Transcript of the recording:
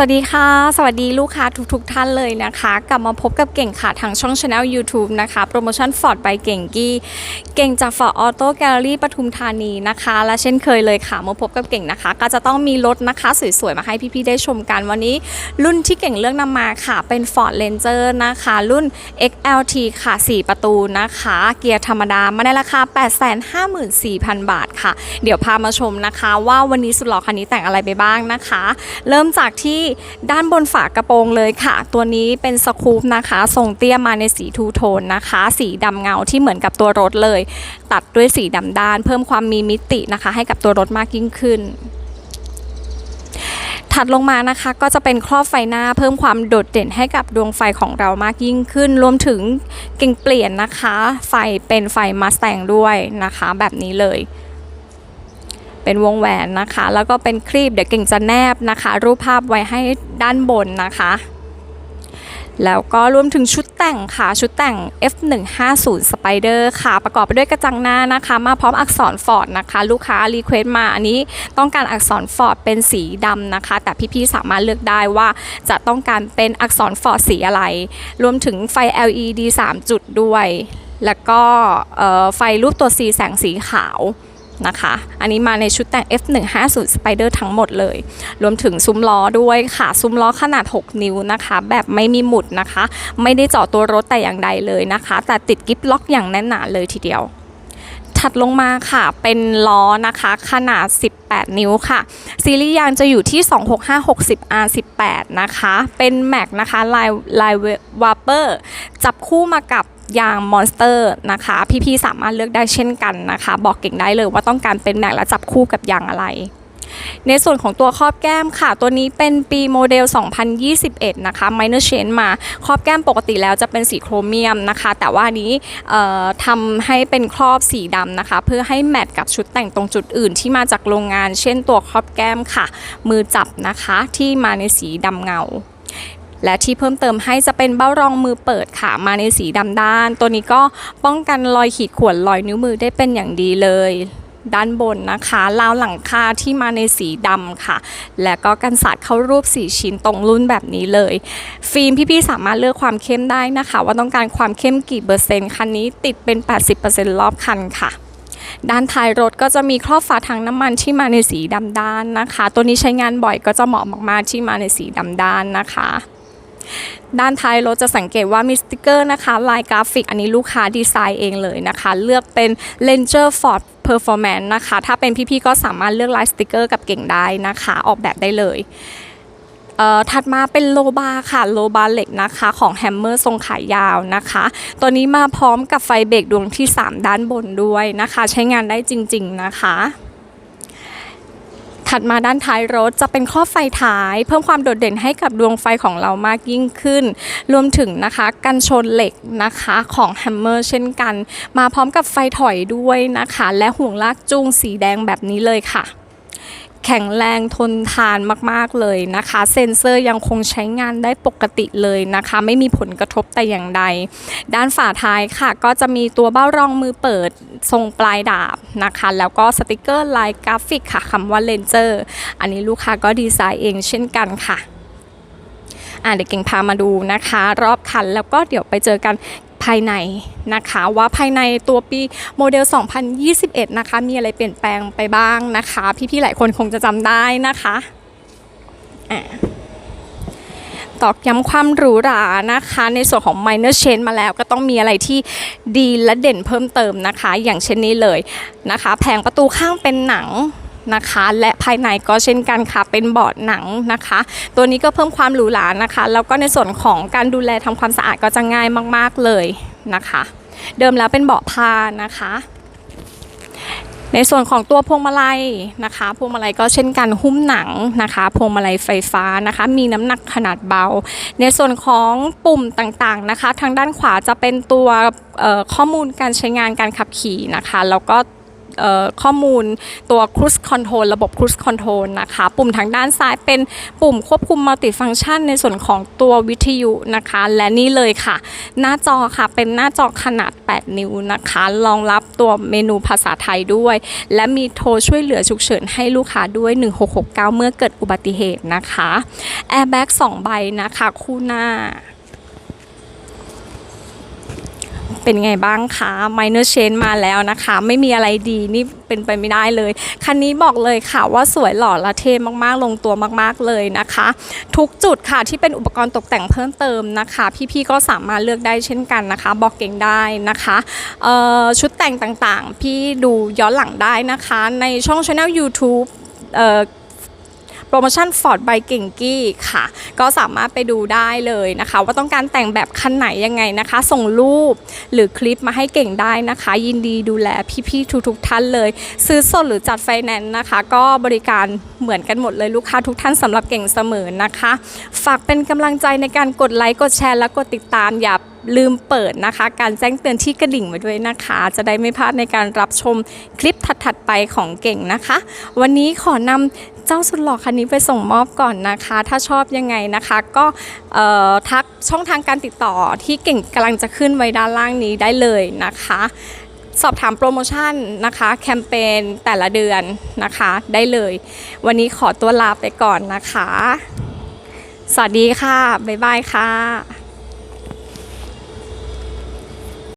สวัสดีค่ะ สวัสดีลูกค้าทุกๆทท่านเลยนะคะ กลับมาพบกับเก่งค่ะทางช่อง c h anel YouTube นะคะโปรโมชั่น Ford by เก่งกี้ เก่งจาก Ford Auto Gallery ปทุมธานีนะคะ และเช่นเคยเลยค่ะมาพบกับเก่งนะคะ ก็จะต้องมีรถนะคะสวยๆ มาให้พี่ๆ ได้ชมกันวันนี้ รุ่นที่เก่งเลือกนำมาค่ะ เป็น Ford Ranger นะคะ รุ่น XLT ค่ะ 4 ประตูนะคะ เกียร์ธรรมดามาในราคา 854,000 บาทค่ะ เดี๋ยวพามาชมนะคะ ว่าวันนี้สุดหล่อคันนี้แต่งอะไรไปบ้างนะคะ เริ่มจากที่ด้านบนฝากระโปรงเลยค่ะ ตัวนี้เป็นสคูปนะคะทรงเตี้ยมาในสีทูโทนนะคะ สีดำเงาที่เหมือนกับตัวรถเลย ตัดด้วยสีดำด้าน เพิ่มความมีมิตินะคะ ให้กับตัวรถมากยิ่งขึ้นถัดลงมานะคะก็จะเป็นครอบไฟหน้าเพิ่มความโดดเด่นให้กับดวงไฟของเรามากยิ่งขึ้น รวมถึงเก่งเปลี่ยนนะคะ ไฟเป็นไฟมาสแตงด้วยนะคะ แบบนี้เลย เป็นวงแหวนนะคะ แล้วก็เป็นครีบเดี๋ยวเก่งจะแนบนะคะ รูปภาพไว้ให้ด้านบนนะคะแล้วก็รวมถึงชุดแต่งค่ะ ชุดแต่ง F150 Spider ค่ะ ประกอบไปด้วยกระจังหน้านะคะ มาพร้อมอักษรฟอร์ดนะคะ ลูกค้ารีเควสมาอันนี้ต้องการอักษรฟอร์ดเป็นสีดำนะคะ แต่พี่ๆสามารถเลือกได้ว่าจะต้องการเป็นอักษรฟอร์ดสีอะไร รวมถึงไฟ LED 3 จุดด้วย แล้วก็ไฟรูปตัว C แสงสีขาว นะคะ อันนี้มาในชุดแต่ง F150 Spider ทั้งหมดเลย รวมถึงซุ้มล้อด้วยค่ะ ซุ้มล้อขนาด 6 นิ้วนะคะ แบบไม่มีหมุดนะคะ ไม่ได้เจาะตัวรถแต่อย่างใดเลยนะคะ แต่ติดกิฟล็อกอย่างแน่นหนาเลยทีเดียว ถัดลงมาค่ะ เป็นล้อนะคะ ขนาด 18 นิ้วค่ะ ซีรีส์ยางจะอยู่ที่ 265 60 R18 นะคะ เป็นแม็กนะคะ ลายลายวาเปอร์ จับคู่มากับ ยางมอนสเตอร์นะคะ พี่ๆสามารถเลือกได้เช่นกันนะคะ บอกเก่งได้เลยว่าต้องการเป็นแม็กและจับคู่กับยางอะไรในส่วนของตัวครอบแก้มค่ะ ตัวนี้เป็นปีโมเดล 2021 นะคะ Minor Change มาครอบแก้มปกติแล้วจะเป็นสีโครเมียมนะคะ แต่ว่านี้ทำให้เป็นครอบสีดำนะคะ เพื่อให้แมทกับชุดแต่งตรงจุดอื่นที่มาจากโรงงาน เช่นตัวครอบแก้มค่ะ มือจับนะคะที่มาในสีดำเงา และที่เพิ่มเติมให้จะเป็นเบ้ารองมือเปิดค่ะมาในสีดำด้าน ตัวนี้ก็ป้องกันรอยขีดข่วนรอยนิ้วมือได้เป็นอย่างดีเลย ด้านบนนะคะราวหลังคาที่มาในสีดำค่ะ และก็กันสาดเข้ารูปสีชิ้นตรงรุ่นแบบนี้เลย ฟิล์มพี่ๆสามารถเลือกความเข้มได้นะคะ ว่าต้องการความเข้มกี่เปอร์เซ็นต์คันนี้ติดเป็น 80%รอบคันค่ะด้านท้ายรถก็จะมีครอบฝาถังน้ำมันที่มาในสีดำด้านนะคะ ตัวนี้ใช้งานบ่อยก็จะเหมาะมากๆที่มาในสีดำด้านนะคะ ด้านท้ายรถจะสังเกตว่ามีสติกเกอร์นะคะ ลายกราฟิกอันนี้ลูกค้าดีไซน์เองเลยนะคะ เลือกเป็น Ranger Ford Performance นะคะ ถ้าเป็นพี่ๆก็สามารถเลือกลายสติกเกอร์กับเก่งได้นะคะ ออกแบบได้เลยเอ่อถัดมาเป็นโลบาร์ค่ะโลบาร์เหล็กนะคะของแฮมเมอร์ทรงขายาวนะคะ ตัวนี้มาพร้อมกับไฟเบรกดวงที่ 3 ด้านบนด้วยนะคะ ใช้งานได้จริง ๆ นะคะ ถัดมาด้านท้ายรถจะเป็นครอบไฟท้าย เพิ่มความโดดเด่นให้กับดวงไฟของเรามากยิ่งขึ้น รวมถึงนะคะกันชนเหล็กนะคะของแฮมเมอร์เช่นกัน มาพร้อมกับไฟถอยด้วยนะคะ และห่วงลากจูงสีแดงแบบนี้เลยค่ะ แข็งแรงทนทานมากๆเลยนะคะ เซ็นเซอร์ยังคงใช้งานได้ปกติเลยนะคะ ไม่มีผลกระทบแต่อย่างใด ด้านฝาท้ายค่ะ ก็จะมีตัวเบ้ารองมือเปิดทรงปลายดาบนะคะ แล้วก็สติกเกอร์ลายกราฟิกค่ะคำว่าเลนเจอร์อันนี้ลูกค้าก็ดีไซน์เองเช่นกันค่ะอะเดี๋ยวเก่งพามาดูนะคะ รอบคันแล้วก็เดี๋ยวไปเจอกัน ภายในนะคะว่าภายในตัวปีโมเดล 2021 นะคะ มีอะไรเปลี่ยนแปลงไปบ้างนะคะ พี่ๆหลายคนคงจะจำได้นะคะอะตอกย้ำความหรูหรานะคะ ในส่วนของ minor change มาแล้วก็ต้องมีอะไรที่ดีและเด่นเพิ่มเติมนะคะ อย่างเช่นนี้เลยนะคะ แผงประตูข้างเป็นหนัง นะคะ และภายในก็เช่นกันค่ะ เป็นเบาะหนังนะคะ ตัวนี้ก็เพิ่มความหรูหรานะคะ แล้วก็ในส่วนของการดูแลทำความสะอาดก็จะง่ายมาก ๆเลยนะคะ เดิมแล้วเป็นเบาะผ้านะคะในส่วนของตัวพวงมาลัยนะคะ พวงมาลัยก็เช่นกันหุ้มหนังนะคะ พวงมาลัยไฟฟ้านะคะ มีน้ำหนักขนาดเบา ในส่วนของปุ่มต่างๆนะคะ ทางด้านขวาจะเป็นตัวข้อมูลการใช้งานการขับขี่นะคะ แล้วก็ ข้อมูลตัว Cruise Control ระบบ Cruise Control นะคะ ปุ่มทางด้านซ้ายเป็นปุ่มควบคุมมัลติฟัง c t ชันในส่วนของตัววิทยุนะคะ และนี่เลยค่ะ หน้าจอค่ะเป็นหน้าจอขนาด 8 นิ้วนะคะ รองรับตัวเมนูภาษาไทยด้วย และมีโทรช่วยเหลือฉุกเฉินให้ลูกค้าด้วย 1669 เมื่อเกิดอุบัติเหตุนะคะแอร์แบ็ก2ใบนะคะ คู่หน้า เป็นไงบ้างคะ minor change มาแล้วนะคะ ไม่มีอะไรดีนี่เป็นไปไม่ได้เลย คันนี้บอกเลยค่ะว่าสวยหล่อและเท่มากๆ ลงตัวมากๆเลยนะคะ ทุกจุดค่ะที่เป็นอุปกรณ์ตกแต่งเพิ่มเติมนะคะ พี่ๆก็สามารถเลือกได้เช่นกันนะคะ บอกเก่งได้นะคะชุดแต่งต่างๆ พี่ดูย้อนหลังได้นะคะ ในช่อง channel YouTube เอ่อ โปรโมชั่น Ford by เก่งกี้ค่ะ ก็สามารถไปดูได้เลยนะคะ ว่าต้องการแต่งแบบคันไหนยังไงนะคะ ส่งรูปหรือคลิปมาให้เก่งได้นะคะ ยินดีดูแลพี่ๆทุกๆท่านเลย ซื้อสดหรือจัดไฟแนนซ์นะคะ ก็บริการเหมือนกันหมดเลยลูกค้าทุกท่านสำหรับเก่งเสมอนะคะ ฝากเป็นกำลังใจในการกดไลค์กดแชร์และกดติดตามอย่า ลืมเปิดนะคะ การแจ้งเตือนที่กระดิ่งไว้ด้วยนะคะ จะได้ไม่พลาดในการรับชมคลิปถัดๆไปของเก่งนะคะ วันนี้ขอนำเจ้าสุดหล่อคันนี้ไปส่งมอบก่อนนะคะ ถ้าชอบยังไงนะคะ ก็ทักช่องทางการติดต่อที่เก่งกำลังจะขึ้นไว้ด้านล่างนี้ได้เลยนะคะสอบถามโปรโมชั่นนะคะ แคมเปญแต่ละเดือนนะคะ ได้เลย วันนี้ขอตัวลาไปก่อนนะคะ สวัสดีค่ะ บ๊ายบายค่ะ